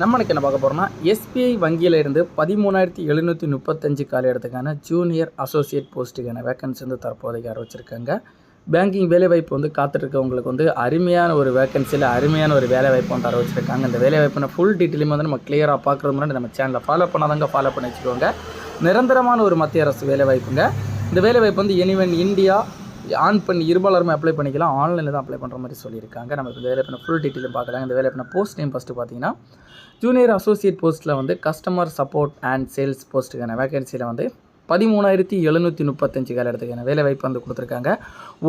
நம்மளுக்கு என்ன பார்க்க போகிறோம்னா எஸ்பிஐ வங்கியில் இருந்து பதிமூணாயிரத்தி எழுநூற்றி முப்பத்தஞ்சு காலி இடத்துக்கான ஜூனியர் அசோசியேட் போஸ்ட்டுக்கான வேக்கன்சி வந்து தற்போதைக்கு அறிவிச்சிருக்காங்க. பேங்கிங் வேலைவாய்ப்பு வந்து காத்துட்ருக்கவங்களுக்கு வந்து அருமையான ஒரு வேக்கன்சியில் அருமையான ஒரு வேலைவாய்ப்பு வந்து அறிவிச்சிருக்காங்க. இந்த வேலைவாய்ப்புன ஃபுல் டீட்டெயிலுமே வந்து நம்ம கிளியராக பார்க்குறது முன்னாடி நம்ம சேனலை ஃபாலோ பண்ணாதவங்க ஃபாலோ பண்ணி வச்சுக்கோங்க. நிரந்தரமான ஒரு மத்திய அரசு வேலைவாய்ப்புங்க. இந்த வேலைவாய்ப்பு வந்து எனிவன் இந்தியா ஆன் பண்ணி இருபாலருமே அப்ளை பண்ணிக்கலாம். ஆன்லைனில் தான் அப்ளை பண்ணுற மாதிரி சொல்லியிருக்காங்க. நம்ம இந்த இந்த பண்ண ஃபுல் டீட்டெயிலும் பார்க்கலாம் இந்த வேலைப்பின போஸ்ட் நேம் ஃபஸ்ட்டு பார்த்தீங்கன்னா ஜூனியர் அசோசியேட் போஸ்ட்டில் வந்து கஸ்டமர் சப்போர்ட் அண்ட் சேல்ஸ் போஸ்ட்டுக்கான வேகன்சியில் வந்து பதிமூணாயிரத்தி எழுநூற்றி முப்பத்தஞ்சு கால இடத்துக்கான வேலை வாய்ப்பு வந்து கொடுத்துருக்காங்க.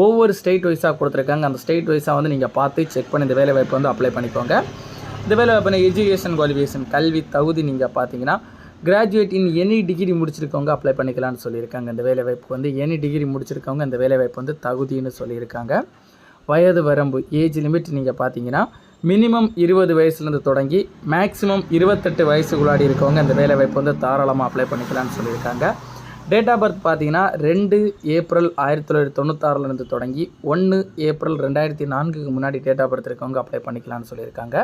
ஒவ்வொரு ஸ்டேட் வைஸாக கொடுத்துருக்காங்க. அந்த ஸ்டேட் வைஸாக வந்து நீங்கள் பார்த்து செக் பண்ணி இந்த வேலை வாய்ப்பு வந்து அப்ளை பண்ணிக்கோங்க. இந்த வேலை வாய்ப்புனா எஜுகேஷன் குவாலிஃபிகேஷன் கல்வி தகுதி நீங்கள் பார்த்தீங்கன்னா கிராஜுவேட் இன் எனி டிகிரி முடிச்சிருக்கவங்க அப்ளை பண்ணிக்கலாம்னு சொல்லியிருக்காங்க. இந்த வேலைவாய்ப்பு வந்து எனி டிகிரி முடிச்சிருக்கவங்க இந்த வேலைவாய்ப்பு வந்து தகுதின்னு சொல்லியிருக்காங்க. வயது வரம்பு ஏஜ் லிமிட் நீங்கள் பார்த்தீங்கன்னா மினிமம் இருபது வயசுலேருந்து தொடங்கி மேக்ஸிமம் இருபத்தெட்டு வயசுக்குள்ளாடி இருக்கவங்க இந்த வேலைவாய்ப்பு வந்து தாராளமாக அப்ளை பண்ணிக்கலாம்னு சொல்லியிருக்காங்க. டேட் ஆஃப் பர்த் பார்த்தீங்கன்னா ரெண்டு ஏப்ரல் ஆயிரத்தி தொள்ளாயிரத்தி தொண்ணூத்தாறுலேருந்து தொடங்கி ஒன்று ஏப்ரல் ரெண்டாயிரத்தி நான்குக்கு முன்னாடி டேட் ஆஃப் பர்த் இருக்கவங்க அப்ளை பண்ணிக்கலாம்னு சொல்லியிருக்காங்க.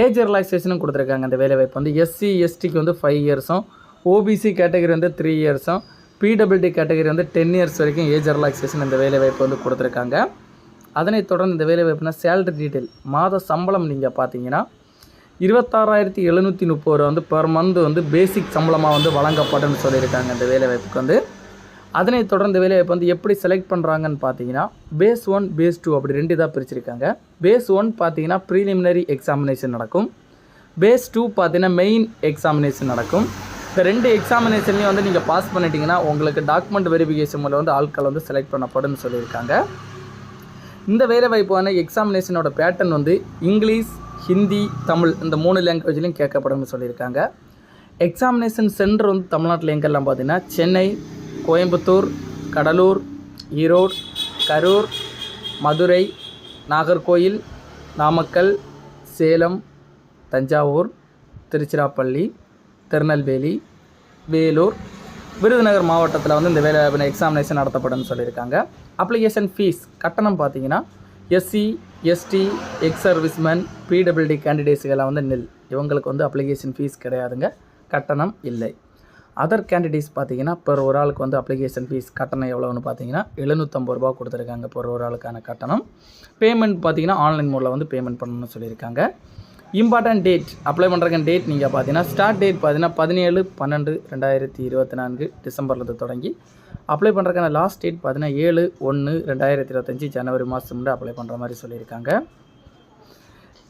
ஏஜ் ரிலாக்ஸேஷனும் கொடுத்துருக்காங்க அந்த வேலைவாய்ப்பு. வந்து எஸ்சி எஸ்டிக்கு வந்து ஃபைவ் இயர்ஸும் ஓபிசி கேட்டகரி வந்து த்ரீ இயர்ஸும் பிடபிள்டி கேட்டகரி வந்து டென் இயர்ஸ் வரைக்கும் ஏஜ் ரிலாக்ஸேஷன் இந்த வேலைவாய்ப்பு வந்து கொடுத்துருக்காங்க. அதனைத் தொடர்ந்து இந்த வேலைவாய்ப்புனா சேலரி டீட்டெயில் மாத சம்பளம் நீங்கள் பார்த்தீங்கன்னா இருபத்தாறாயிரத்தி எழுநூற்றி முப்பது ரூபா வந்து பெர் மந்த் வந்து பேசிக் சம்பளமாக வந்து வழங்கப்படும் சொல்லியிருக்காங்க இந்த வேலைவாய்ப்புக்கு வந்து. அதனைத் தொடர்ந்து வேலைவாய்ப்பு வந்து எப்படி செலக்ட் பண்ணுறாங்கன்னு பார்த்தீங்கன்னா பேஸ் ஒன் பேஸ் டூ அப்படி ரெண்டு இதாக பிரிச்சிருக்காங்க. பேஸ் ஒன் பார்த்தீங்கன்னா ப்ரீலிமினரி எக்ஸாமினேஷன் நடக்கும். பேஸ் டூ பார்த்தீங்கன்னா மெயின் எக்ஸாமினேஷன் நடக்கும். இந்த ரெண்டு எக்ஸாமினேஷன்லையும் வந்து நீங்கள் பாஸ் பண்ணிட்டீங்கன்னா உங்களுக்கு டாக்குமெண்ட் வெரிஃபிகேஷன் மூலம் வந்து ஆட்கள் வந்து செலக்ட் பண்ணப்படும்னு சொல்லியிருக்காங்க. இந்த வேலைவாய்ப்பான எக்ஸாமினேஷனோட பேட்டர்ன் வந்து இங்கிலீஷ் ஹிந்தி தமிழ் இந்த மூணு லாங்குவேஜ்லையும் கேட்கப்படும்னு சொல்லியிருக்காங்க. எக்ஸாமினேஷன் சென்டர் வந்து தமிழ்நாட்டில் எங்கெல்லாம் பார்த்தீங்கன்னா சென்னை கோயம்புத்தூர் கடலூர் ஈரோடு கரூர் மதுரை நாகர்கோயில் நாமக்கல் சேலம் தஞ்சாவூர் திருச்சிராப்பள்ளி திருநெல்வேலி வேலூர். விருதுநகர் மாவட்டத்தில் வந்து இந்த வேலை எக்ஸாமினேஷன் நடத்தப்படும்னு சொல்லியிருக்காங்க. அப்ளிகேஷன் ஃபீஸ் கட்டணம் பார்த்தீங்கன்னா SC ST ex serviceman PWD கேண்டிடேட்ஸுக்கெல்லாம் வந்து நெல் இவங்களுக்கு வந்து அப்ளிகேஷன் ஃபீஸ் கிடையாதுங்க. கட்டணம் இல்லை. அதர் கேண்டிடேட்ஸ் பார்த்தீங்கன்னா பெர் ஒரு ஆளுக்கு வந்து அப்ளிகேஷன் ஃபீஸ் கட்டணம் எவ்வளோன்னு பார்த்தீங்கன்னா எழுநூற்றம்பது ரூபா கொடுத்துருக்காங்க பெர் ஒரு ஆளுக்கான கட்டணம். பேமெண்ட் பார்த்தீங்கன்னா ஆன்லைன் மூலம் வந்து பேமெண்ட் பண்ணணும்னு சொல்லியிருக்காங்க. இம்பார்ட்டன்ட் டேட் அப்ளை பண்ணுறக்க டேட் நீங்கள் பார்த்தீங்கன்னா ஸ்டார்ட் டேட் பார்த்தீங்கன்னா பதினேழு பன்னெண்டு ரெண்டாயிரத்தி இருபத்தி நான்கு டிசம்பர்லேருந்து தொடங்கி அப்ளை பண்ணுறக்கான லாஸ்ட் டேட் பார்த்தீங்கன்னா ஏழு ஒன்று ரெண்டாயிரத்தி இருபத்தஞ்சி ஜனவரி மாதம் முன்னாடி அப்ளை பண்ணுற மாதிரி சொல்லியிருக்காங்க.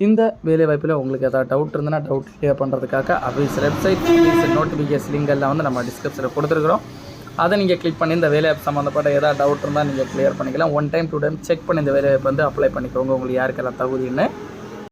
இந்த வேலைவாய்ப்பில் உங்களுக்கு ஏதாவது டவுட் இருந்ததுன்னா டவுட் கிளியர் பண்ணுறதுக்காக அபிஸ் வெப்சைட் அபிஸ் நோட்டிஃபிகேஷன் லிங்க் எல்லாம் வந்து நம்ம டிஸ்கிரிப்ஷனில் கொடுத்துருக்குறோம். அதை நீங்கள் கிளிக் பண்ணி இந்த வேலைவாய்ப்பு சம்மந்தப்பட்ட ஏதாவது டவுட் இருந்தால் நீங்கள் கிளியர் பண்ணிக்கலாம். One time two time check பண்ணி இந்த வேலைவாய்ப்பு வந்து அப்ளை பண்ணிக்கோங்க. உங்களுக்கு யாருக்கெல்லாம் தகுதின்னு